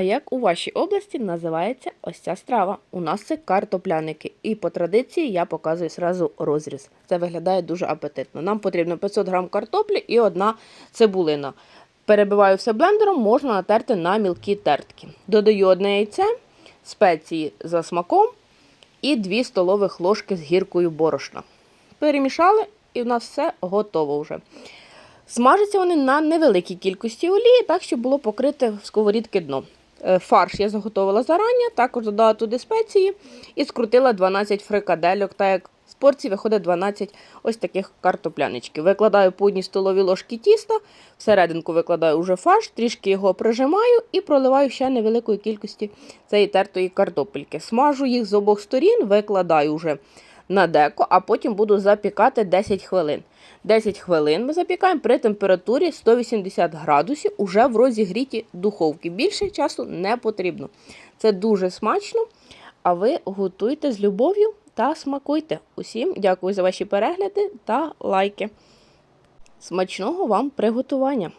А як у вашій області називається ось ця страва? У нас це картопляники. І по традиції я показую сразу розріз. Це виглядає дуже апетитно. Нам потрібно 500 грам картоплі і одна цибулина. Перебиваю все блендером, можна натерти на мілкі тертки. Додаю одне яйце, спеції за смаком і 2 столових ложки з гіркою борошна. Перемішали, і в нас все готово вже. Смажаться вони на невеликій кількості олії, так щоб було покрите в сковорідки дно. Е, Фарш я заготовила зарані, також додала туди спеції і скрутила 12 фрикадельок, так як з порції виходить 12 ось таких картопляничків. Викладаю по одній столовій ложки тіста, всерединку викладаю вже фарш, трішки його прижимаю і проливаю ще невеликої кількості цієї тертої картопельки. Смажу їх з обох сторін, викладаю вже на деко, а потім буду запікати 10 хвилин. 10 хвилин ми запікаємо при температурі 180 градусів уже в розігріті духовки. Більше часу не потрібно. Це дуже смачно. А ви готуйте з любов'ю та смакуйте. Усім дякую за ваші перегляди та лайки. Смачного вам приготування!